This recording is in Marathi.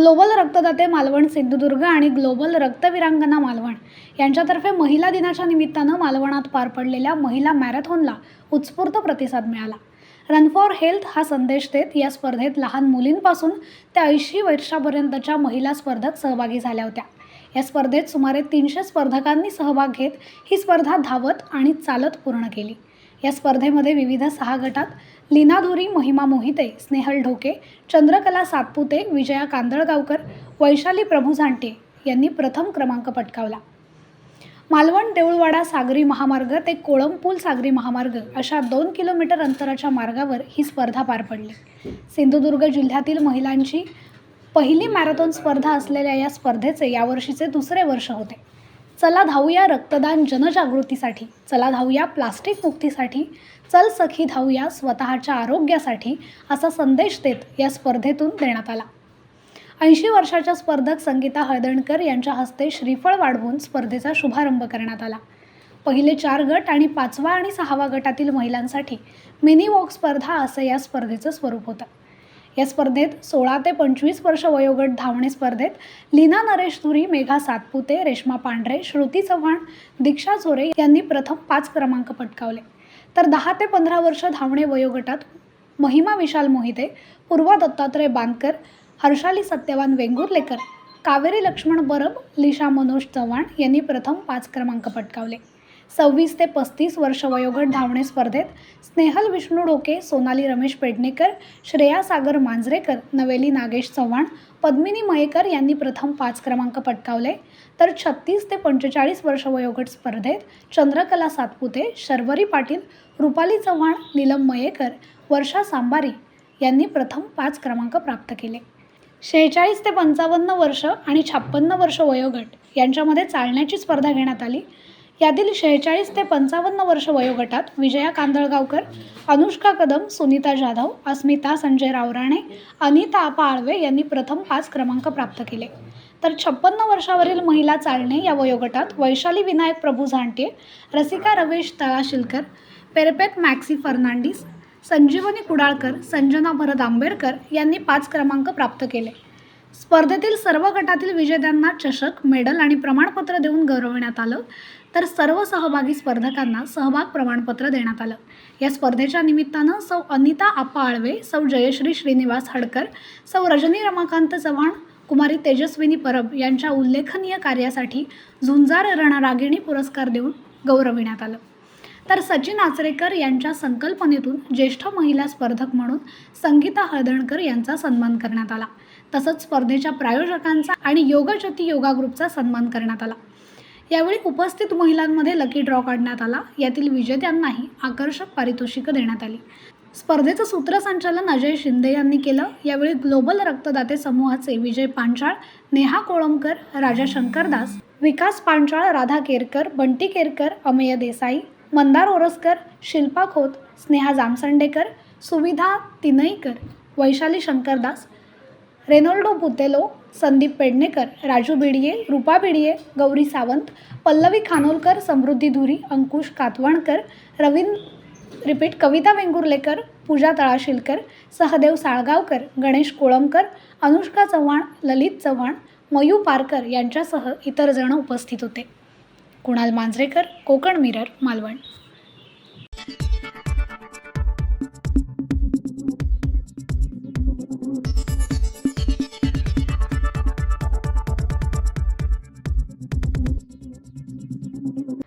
ग्लोबल रक्तदाते मालवण सिंधुदुर्ग आणि ग्लोबल रक्तविरांगना मालवण. यांच्यातर्फे महिला दिनाच्या निमित्तानं मालवणात पार पडलेल्या महिला मॅरेथॉनला उत्स्फूर्त प्रतिसाद मिळाला. रन फॉर हेल्थ हा संदेश देत या स्पर्धेत लहान मुलींपासून त्या ऐंशी वर्षापर्यंतच्या महिला स्पर्धक सहभागी झाल्या होत्या. या स्पर्धेत सुमारे तीनशे स्पर्धकांनी सहभाग घेत ही स्पर्धा धावत आणि चालत पूर्ण केली. या स्पर्धेमध्ये विविध सहा गटात लीना धुरी महिमा मोहिते स्नेहल ढोके चंद्रकला सातपुते विजया कांदळगावकर वैशाली प्रभू झांटे यांनी प्रथम क्रमांक पटकावला. मालवण देऊळवाडा सागरी महामार्ग ते कोळंबपूल सागरी महामार्ग अशा दोन किलोमीटर अंतराच्या मार्गावर ही स्पर्धा पार पडली. सिंधुदुर्ग जिल्ह्यातील महिलांची पहिली मॅरेथॉन स्पर्धा असलेल्या या स्पर्धेचे यावर्षीचे दुसरे वर्ष होते. चला धावूया रक्तदान जनजागृतीसाठी. चला धावूया प्लास्टिक मुक्तीसाठी. चल सखी धावूया स्वतःच्या आरोग्यासाठी असा संदेश देत या स्पर्धेतून देण्यात आला. ऐंशी वर्षाच्या स्पर्धक संगीता हळदणकर यांच्या हस्ते श्रीफळ वाढवून स्पर्धेचा शुभारंभ करण्यात आला. पहिले चार गट आणि पाचवा आणि सहावा गटातील महिलांसाठी मिनी वॉक स्पर्धा असं या स्पर्धेचं स्वरूप होतं. या स्पर्धेत सोळा ते पंचवीस वर्ष वयोगट धावणे स्पर्धेत लीना नरेश धुरी मेघा सातपुते रेश्मा पांढरे श्रुती चव्हाण दीक्षा झोरे यांनी प्रथम पाच क्रमांक पटकावले. तर दहा ते पंधरा वर्ष धावणे वयोगटात महिमा विशाल मोहिते पूर्वा दत्तात्रय बांदकर हर्षाली सत्यवान वेंगुर्लेकर कावेरी लक्ष्मण बरब लिशा मनोज चव्हाण यांनी प्रथम पाच क्रमांक पटकावले. सव्वीस ते पस्तीस वर्ष वयोगट धावणे स्पर्धेत स्नेहल विष्णू डोके सोनाली रमेश पेडणेकर श्रेया सागर मांजरेकर नवेली नागेश चव्हाण पद्मिनी मयेकर यांनी प्रथम पाच क्रमांक पटकावले. तर छत्तीस ते पंचेचाळीस वर्ष वयोगट स्पर्धेत चंद्रकला सातपुते शर्वरी पाटील रुपाली चव्हाण नीलम मयेकर वर्षा सांबारी यांनी प्रथम पाच क्रमांक प्राप्त केले. शेहेचाळीस ते पंचावन्न वर्ष आणि छप्पन्न वर्ष वयोगट यांच्यामध्ये चालण्याची स्पर्धा घेण्यात आली. यातील शेहेचाळीस ते पंचावन्न वर्ष वयोगटात विजया कांदळगावकर अनुष्का कदम सुनीता जाधव अस्मिता संजय रावराणे अनिता आपा आळवे यांनी प्रथम पाच क्रमांक प्राप्त केले. तर छप्पन्न वर्षावरील महिला चालणे या वयोगटात Vaishali Vinayak Prabhu Zhante Rasika Ravesh Talashilkar Perpet Maxi Fernandes Sanjivani Kudalkar Sanjana Bharat Ambedkar यांनी पाच क्रमांक प्राप्त केले. स्पर्धेतील सर्व गटातील विजेत्यांना चषक मेडल आणि प्रमाणपत्र देऊन गौरवण्यात आलं. तर सर्व सहभागी स्पर्धकांना सहभाग प्रमाणपत्र देण्यात आलं. या स्पर्धेच्या निमित्तानं सौ अनिता आप्पा आळवे सौ जयश्री श्रीनिवास हडकर सौ रजनी रमाकांत चव्हाण कुमारी तेजस्विनी परब यांच्या उल्लेखनीय कार्यासाठी झुंजार रणरागिणी पुरस्कार देऊन गौरविण्यात आलं. तर सचिन आचरेकर यांच्या संकल्पनेतून ज्येष्ठ महिला स्पर्धक म्हणून संगीता हळदणकर यांचा सन्मान करण्यात आला. तसंच स्पर्धेच्या प्रायोजकांचा आणि योगज्योती योगा ग्रुपचा सन्मान करण्यात आला. यावेळी उपस्थित महिलांमध्ये लकी ड्रॉ काढण्यात आला. यातील विजेत्यांनाही आकर्षक पारितोषिकं देण्यात आली. स्पर्धेचं सूत्रसंचालन अजय शिंदे यांनी केलं. यावेळी ग्लोबल रक्तदाते समूहाचे विजय पांचाळ नेहा कोळंबकर राजा शंकरदास विकास पांचाळ राधा केरकर बंटी केरकर अमेय देसाई मंदार ओरसकर शिल्पा खोत स्नेहा जामसंडेकर सुविधा तिनईकर वैशाली शंकरदास रेनोल्डो पुतेलो संदीप पेडणेकर राजू बिडिये रूपा बिडिये गौरी सावंत पल्लवी खानोलकर समृद्धी धुरी अंकुश कातवाणकर रवींद रिपीट कविता वेंगुर्लेकर पूजा तळाशिलकर सहदेव साळगावकर गणेश कोळंबकर अनुष्का चव्हाण ललित चव्हाण मयू पारकर यांच्यासह इतर जण उपस्थित होते. कुणाल मांजरेकर कोकण मिरर मालवण.